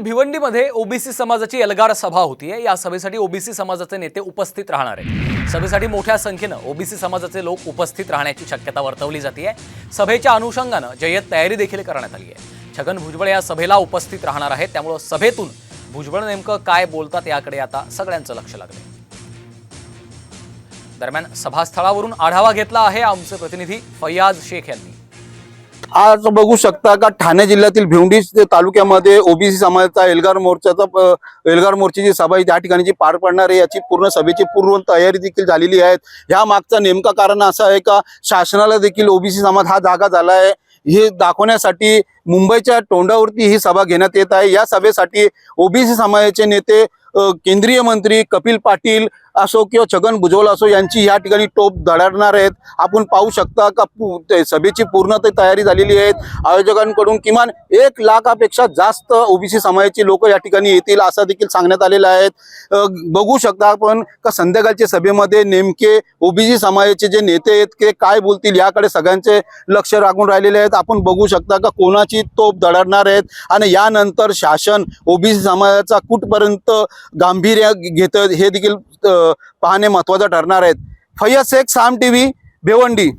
भिवंडीमध्ये OBC समाजाची एल्गार सभा होतीये. या सभेसाठी ओबीसी समाजाचे नेते उपस्थित राहणार आहेत. सभेसाठी मोठ्या संख्येनं ओबीसी समाजाचे लोक उपस्थित राहण्याची शक्यता वर्तवली जाते सभेच्या अनुषंगानं जय्यत तयारी देखील करण्यात आली आहे छगन भुजबळ या सभेला उपस्थित राहणार आहेत. त्यामुळं सभेतून भुजबळ नेमकं काय बोलतात याकडे आता सगळ्यांचं लक्ष लागलं दरम्यान सभास्थळावरून आढावा घेतला आहे आमचे प्रतिनिधी फैयाज शेख यांनी. आज बघू शकता का ठाणे जिल्ह्यातील भिवंडी तालुक्यामध्ये ओबीसी समाजाचा एल्गार मोर्चाचा एल्गार मोर्चाची सभा त्या ठिकाणी जी पार पडणार आहे याची पूर्ण सभेची पूर्व तयारी देखील झालेली आहे. ह्या मागचा नेमका कारण असं आहे का शासनाला देखील ओबीसी समाज हा जागा झाला आहे. हे दाखवण्यासाठी मुंबईच्या तोंडावरती ही सभा घेण्यात येत आहे. या सभेसाठी ओबीसी समाजाचे नेते केंद्रीय मंत्री कपिल पाटील असो किंवा छगन भुजबळ असो यांची या ठिकाणी टोप धडाडणार आहेत. आपण पाहू शकता का ते सभेची पूर्ण ते तयारी झालेली आहेत आयोजकांकडून किमान एक लाखापेक्षा जास्त ओबीसी समाजाची लोक या ठिकाणी येतील असं देखील सांगण्यात आलेलं आहे. बघू शकता आपण का संध्याकाळच्या सभेमध्ये नेमके ओबीसी समाजाचे जे नेते आहेत ते काय बोलतील याकडे सगळ्यांचे लक्ष लागून राहिलेले आहेत. आपण बघू शकता का कोणाची तोप दडणार आहेत. आणि यानंतर शासन ओबीसी समाजाचा कुठपर्यंत गांभीर्य घेतं हे देखील पाहणे महत्वाचं ठरणार आहेत. Faiya Shaikh Saam T V Bhiwandi.